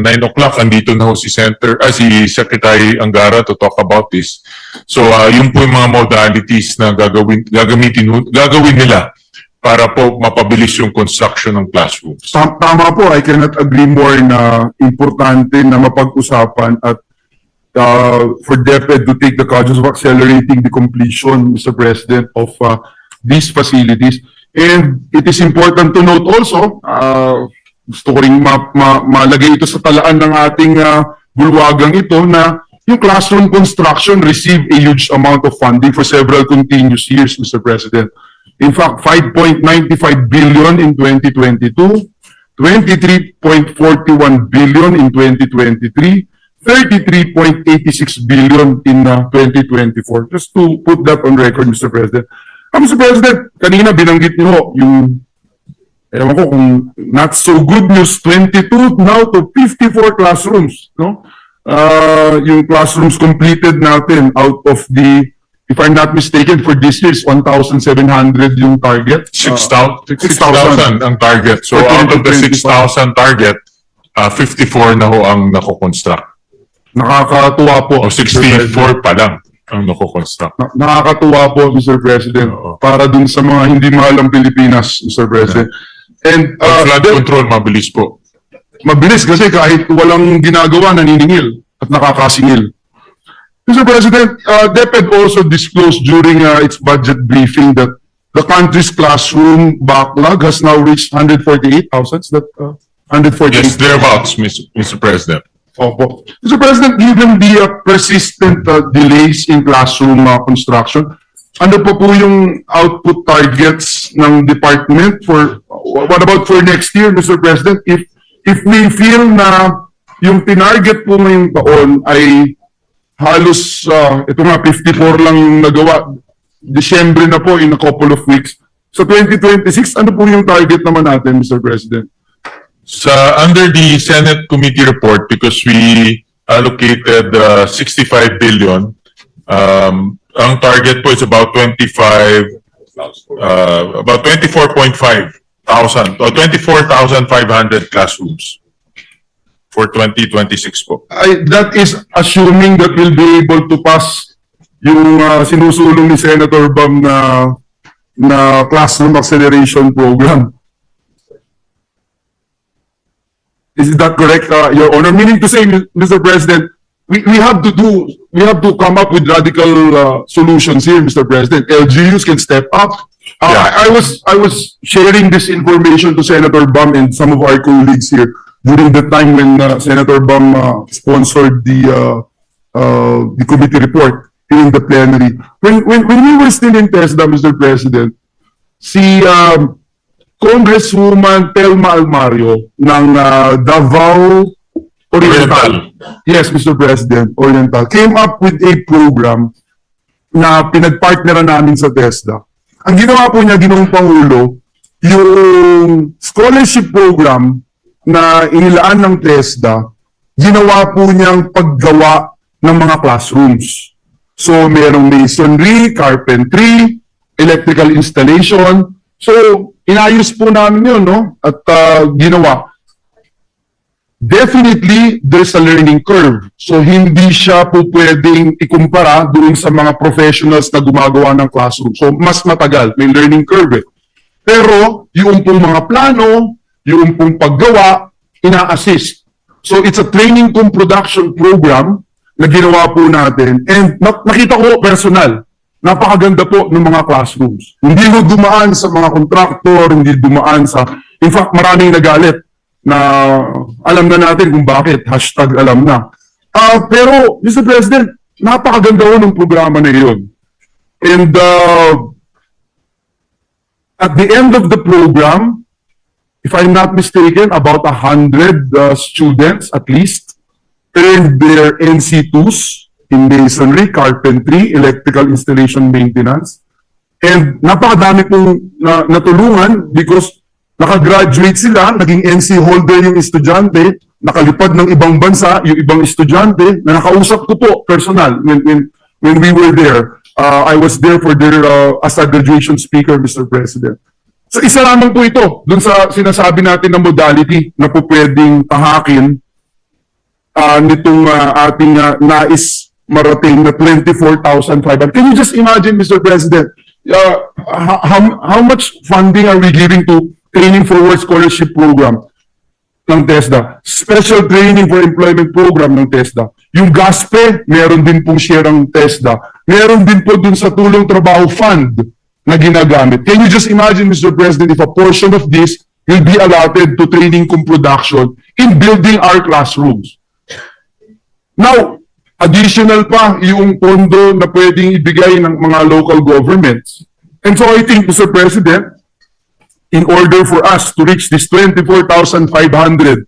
uh, 9 o'clock, andito na ho si Center, ah, si Secretary Angara to talk about this. So, uh, yun po yung mga modalities na gagawin, gagamitin, gagawin nila para po mapabilis yung construction ng classrooms. Tam- Tama po, I cannot agree more na importante na mapag-usapan at uh, for DepEd to take the causes of accelerating the completion, Mr. President, of uh, these facilities. And it is important to note also, uh, gusto ko rin ma- ma- malagay ito sa talaan ng ating uh, bulwagang ito na yung classroom construction received a huge amount of funding for several continuous years, Mr. President. In fact, 5.95 billion in 2022, 23.41 billion in 2023, 33.86 billion in uh, 2024. Just to put that on record, Mr. President. Ah, Mr. President, kanina binanggit niyo yung, ewan ko kung not so good news, 22 now to 54 classrooms, no? Uh, yung classrooms completed natin out of the, if I'm not mistaken, for this year is 1,700 yung target. Uh, 6,000 6,000 ang target. So, out of the 2025. 6,000 target, uh, 54 na ho ang nako-construct. Nakakatuwa po. O Mr. President. 64 pa lang ang nako-construct. Na- nakakatuwa po, Mr. President, Oo. para dun sa mga hindi mahal ang Pilipinas, Mr. President. And uh, flood then, control, mabilis po. mabilis kasi kahit walang ginagawa, naniningil at nakakasingil. Mr. President, uh, DepEd also disclosed during uh, its budget briefing that the country's classroom backlog has now reached 148,000. Is that uh, 148? Yes, thereabouts, Mr. Mr. President. Opo. Mr. President, given the uh, persistent uh, delays in classroom uh, construction, ano po po yung output targets ng department for, what about for next year, Mr. President? If, if we feel na yung tinarget po ngayong taon ay halos, uh, ito nga, 54 lang nagawa, Disyembre na po in a couple of weeks. Sa 2026, ano po yung target naman natin, Mr. President? Sa, under the Senate committee report, because we allocated uh, 65 billion, um, ang target po is about 25, uh, about 24.5 thousand, or 24,500 classrooms for 2026 po. I, that is assuming that we'll be able to pass yung uh, sinusulong ni Senator Bam na na classroom acceleration program. Is that correct, uh, Your Honor? Meaning to say, Mr. President, we, we have to do, we have to come up with radical uh, solutions here, Mr. President. LGUs can step up. Uh, Yeah. I, I was, I was sharing this information to Senator Bam and some of our colleagues here during the time when uh, Senator Bam uh, sponsored the, uh, uh, the committee report in the plenary. When, when, when we were still in TESDA, Mr. President, si um, Congresswoman Telma Almario ng uh, Davao Oriental. Yes, Mr. President, Oriental. Came up with a program na pinagpartneran namin sa TESDA. Ang ginawa po niya, ginawang Pangulo, yung scholarship program na inilaan ng TESDA, ginawa po niyang paggawa ng mga classrooms. So, merong masonry, carpentry, electrical installation. So, inayos po namin yun, no? At uh, ginawa. Definitely, there's a learning curve. So, hindi siya po pwedeng ikumpara doon sa mga professionals na gumagawa ng classroom. So, mas matagal. May learning curve eh. Pero, yung pong mga plano, yung pong paggawa, ina-assist. So, it's a training cum production program na ginawa po natin. And na- nakita ko personal, napakaganda po ng mga classrooms. Hindi mo dumaan sa mga contractor, hindi dumaan sa... In fact, maraming nagalit na alam na natin kung bakit. Hashtag alam na. Ah, pero, Mr. President, napakaganda po ng programa na iyon. And uh, at the end of the program, if I'm not mistaken, about a hundred uh, students at least earned their NC2s in masonry, carpentry, electrical installation maintenance. And napakadami pong na, natulungan because nakagraduate sila, naging NC holder yung estudyante, nakalipad ng ibang bansa yung ibang estudyante na nakausap ko po personal when, when, when we were there. Uh, I was there for their uh, as a graduation speaker, Mr. President. So isa lamang po ito dun sa sinasabi natin na modality na po pwedeng tahakin ah, nitong ah, ating ah, nais marating na 24,500. Can you just imagine, Mr. President, uh, how, how much funding are we giving to Training Forward Scholarship Program ng TESDA? Special Training for Employment Program ng TESDA. Yung GASPE, meron din pong share ng TESDA. Meron din po dun sa Tulong Trabaho Fund na ginagamit. Can you just imagine, Mr. President, if a portion of this will be allotted to training kung production in building our classrooms? Now, additional pa yung pondo na pwedeng ibigay ng mga local governments. And so I think, Mr. President, in order for us to reach this 24,500,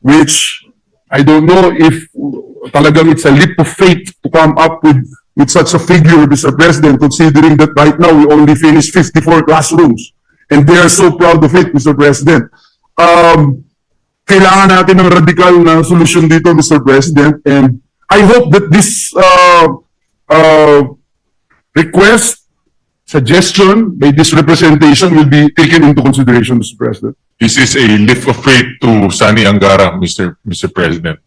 which I don't know if talagang it's a leap of faith to come up with, with such a figure, Mr. President, considering that right now we only finished 54 classrooms. And they are so proud of it, Mr. President. Um, kailangan natin ng radical na solusyon dito, Mr. President. And I hope that this uh, uh, request, suggestion by this representation will be taken into consideration, Mr. President. This is a lift of faith to Sani Angara, Mr. Mr. President.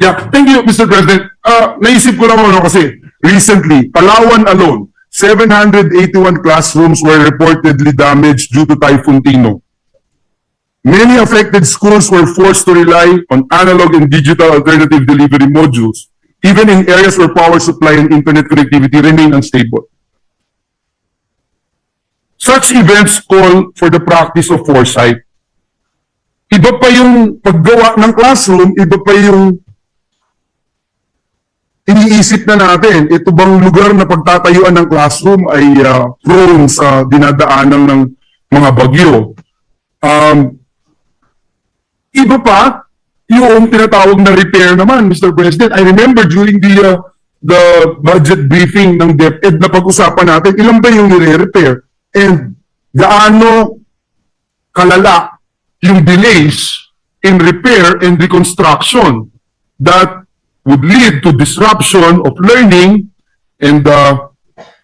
Yeah, thank you, Mr. President. Uh, naisip ko lang ano kasi, recently, Palawan alone, 781 classrooms were reportedly damaged due to Typhoon Tino. Many affected schools were forced to rely on analog and digital alternative delivery modules, even in areas where power supply and internet connectivity remain unstable. Such events call for the practice of foresight. Iba pa yung paggawa ng classroom, iba pa yung iniisip na natin, ito bang lugar na pagtatayuan ng classroom ay uh, prone sa dinadaanan ng mga bagyo. Um, iba pa, yung tinatawag na repair naman, Mr. President. I remember during the uh, the budget briefing ng DepEd na pag-usapan natin, ilan ba yung nire-repair? And gaano kalala yung delays in repair and reconstruction that would lead to disruption of learning and uh,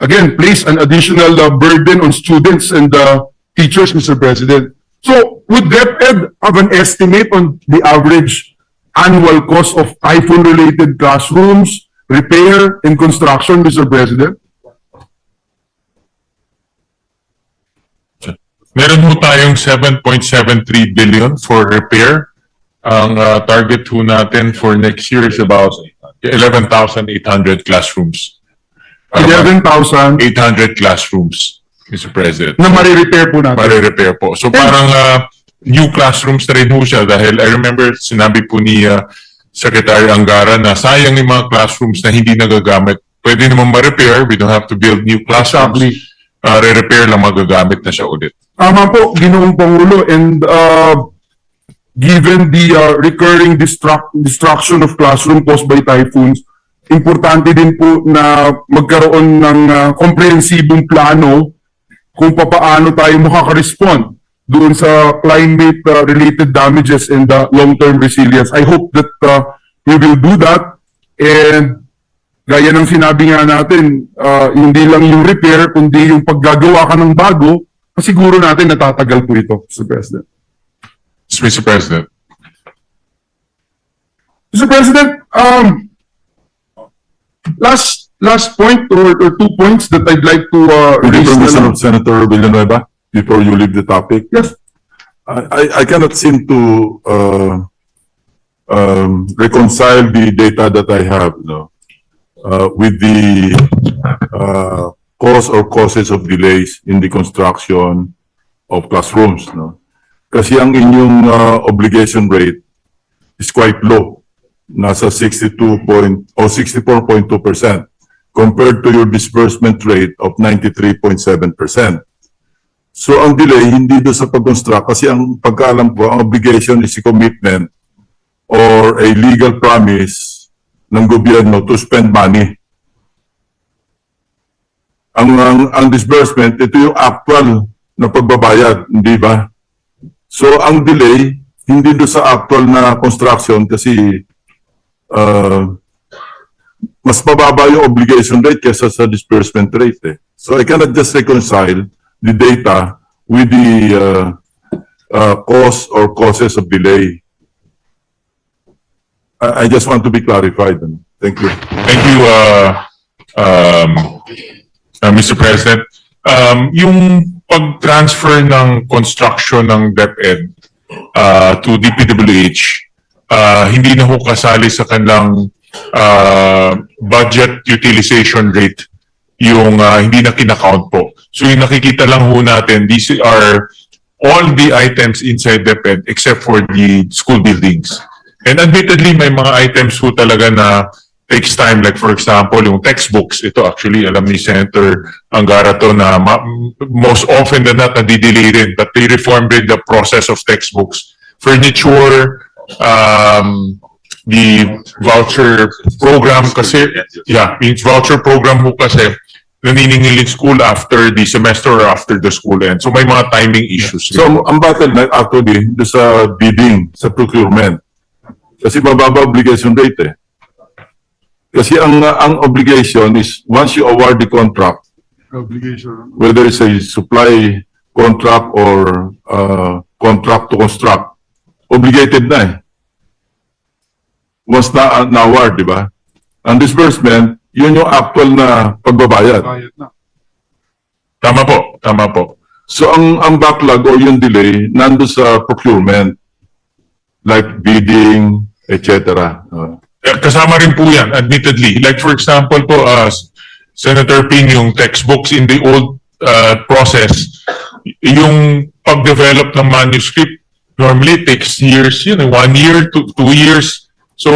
again place an additional uh, burden on students and uh, teachers, Mr. President. So would DepEd have an estimate on the average annual cost of typhoon-related classrooms, repair, and construction, Mr. President? Meron ho tayong 7.73 billion for repair. Ang uh, target ho natin for next year is about 11,800 classrooms. Uh, 11,000 800 classrooms, Mr. President. na marirepair po natin. Mare-repair po. So parang uh, new classrooms na rin ho siya dahil I remember sinabi po ni uh, Secretary Angara na sayang yung mga classrooms na hindi nagagamit. Pwede naman ma-repair, we don't have to build new classrooms. Exactly. Uh, re-repair lang magagamit na siya ulit. Tama po, Ginoong Pangulo, and uh, given the uh, recurring destruct destruction of classroom caused by typhoons, importante din po na magkaroon ng uh, komprehensibong plano kung papaano tayo makaka-respond doon sa climate-related damages and the long-term resilience. I hope that uh, we will do that and gaya ng sinabi nga natin, uh, hindi lang yung repair, kundi yung paggagawa ka ng bago, siguro natin natatagal po ito, Mr. President. Mr. President. Mr. President, um, last last point or, or two points that I'd like to uh, With raise. permission of Senator Villanueva, before you leave the topic, Yes, I, I- I cannot seem to, uh, um, reconcile the data that I have, no, uh, with the, uh, cause or causes of delays in the construction of classrooms, no? Kasi ang inyong, uh, obligation rate is quite low. Nasa 62 point, o 64.2 percent compared to your disbursement rate of 93.7 percent. So ang delay hindi doon sa pag-construct kasi ang pagkaalam ko, ang obligation is a commitment or a legal promise ng gobyerno to spend money. Ang, ang, ang disbursement, ito yung actual na pagbabayad, hindi ba? So ang delay, hindi doon sa actual na construction kasi uh, mas mababa yung obligation rate kesa sa disbursement rate eh. So I cannot just reconcile the data with the uh, uh, cause or causes of delay. I, I just want to be clarified. Thank you. Thank you, uh, um, uh, Mr. President. Um, yung pag-transfer ng construction ng DepEd uh, to DPWH, uh, hindi na ho kasali sa kanilang uh, budget utilization rate yung uh, hindi na kinakount po. So yung nakikita lang ho natin, these are all the items inside DepEd except for the school buildings. And admittedly, may mga items ho talaga na takes time. Like for example, yung textbooks. Ito actually, alam ni Senator Angara to na most often than not, nadidelay rin. But they reformed the process of textbooks. Furniture, um, the voucher program kasi, yeah, yung voucher program ho kasi, naniningil in school after the semester or after the school end. So may mga timing issues. rin. So, ang bottleneck actually, sa bidding, sa procurement. Kasi mababa obligation rate eh. Kasi ang ang obligation is once you award the contract, Obligation. whether it's a supply contract or uh, contract to construct, obligated na eh. Once na, na-award, di ba? Ang disbursement, yun yung actual na pagbabayad. Bayad na. Tama po, tama po. So ang ang backlog or yung delay nando sa procurement like bidding, etc. Uh, Kasama rin po yan, admittedly. Like for example po, uh, Senator Ping, yung textbooks in the old uh, process, yung pag-develop ng manuscript, normally takes years, yun, eh, one year, two, two years. So,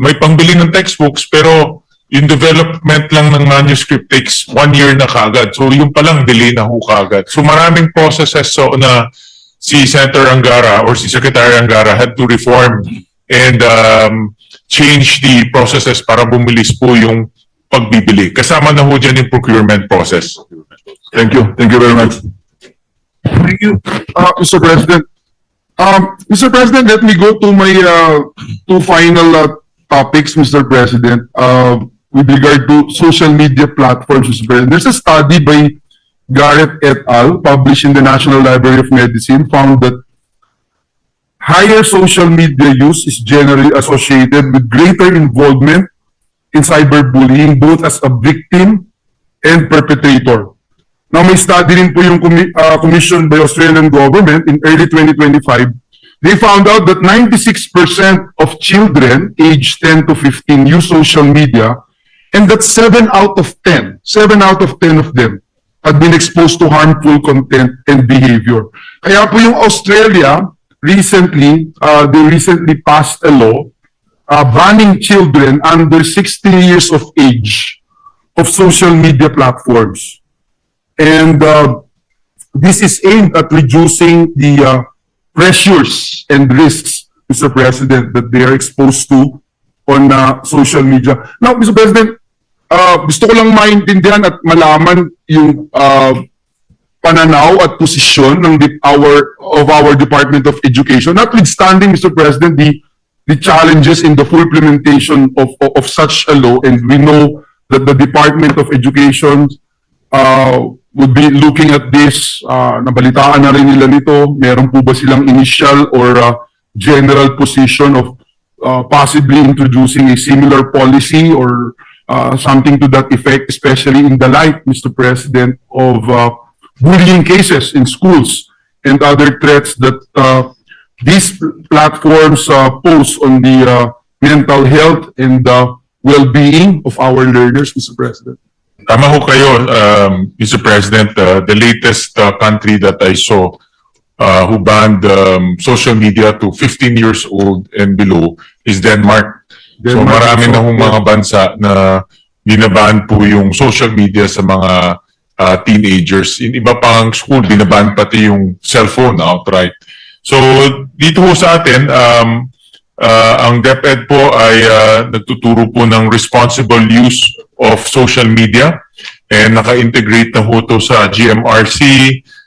may pangbili ng textbooks, pero yung development lang ng manuscript takes one year na kagad. So, yung palang delay na ho kagad. So, maraming processes so na si Senator Angara or si Secretary Angara had to reform and um, change the processes para bumilis po yung pagbibili. Kasama na ho dyan yung procurement process. thank you. Thank you very much. Thank you, uh, Mr. President. Um, Mr. President, let me go to my, uh, two final, uh, topics, Mr. President, uh, with regard to social media platforms, Mr. President. There's a study by Garrett et al., published in the National Library of Medicine, found that higher social media use is generally associated with greater involvement in cyberbullying, both as a victim and perpetrator. Now, may study rin po yung uh, commissioned by Australian government in early 2025. They found out that 96% of children aged 10 to 15 use social media and that 7 out of 10, 7 out of 10 of them had been exposed to harmful content and behavior. Kaya po yung Australia, recently, uh, they recently passed a law uh, banning children under 16 years of age of social media platforms. And uh, this is aimed at reducing the uh, pressures and risks, Mr. President, that they are exposed to on uh, social media. Now, Mr. President, uh, gusto ko lang maintindihan at malaman yung uh, pananaw at posisyon ng our of our Department of Education, notwithstanding, Mr. President, the the challenges in the full implementation of, of, of such a law, and we know that the Department of Education uh, would be looking at this, uh, nabalitaan na rin nila nito, meron po ba silang initial or uh, general position of uh, possibly introducing a similar policy or uh, something to that effect, especially in the light, Mr. President, of uh, bullying cases in schools and other threats that uh, these platforms uh, pose on the uh, mental health and the well-being of our learners, Mr. President. Tama ho kayo, um, Mr. President. Uh, the latest uh, country that I saw uh, who banned um, social media to 15 years old and below is Denmark. so Denmark marami also, na hong mga bansa na binaban po yung social media sa mga uh, teenagers. In iba pang school, binaban pati yung cellphone outright. So dito ho sa atin, um, uh, ang DepEd po ay uh, nagtuturo po ng responsible use of social media and naka-integrate na ho to sa GMRC,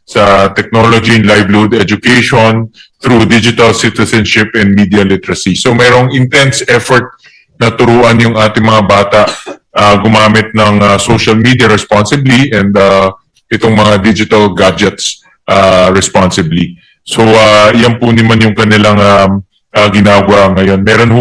sa Technology and Livelihood Education through digital citizenship and media literacy. So mayroong intense effort na turuan yung ating mga bata uh, gumamit ng uh, social media responsibly and uh, itong mga digital gadgets uh, responsibly. So uh, yan po naman yung kanilang um, uh, ginagawa ngayon. Meron ho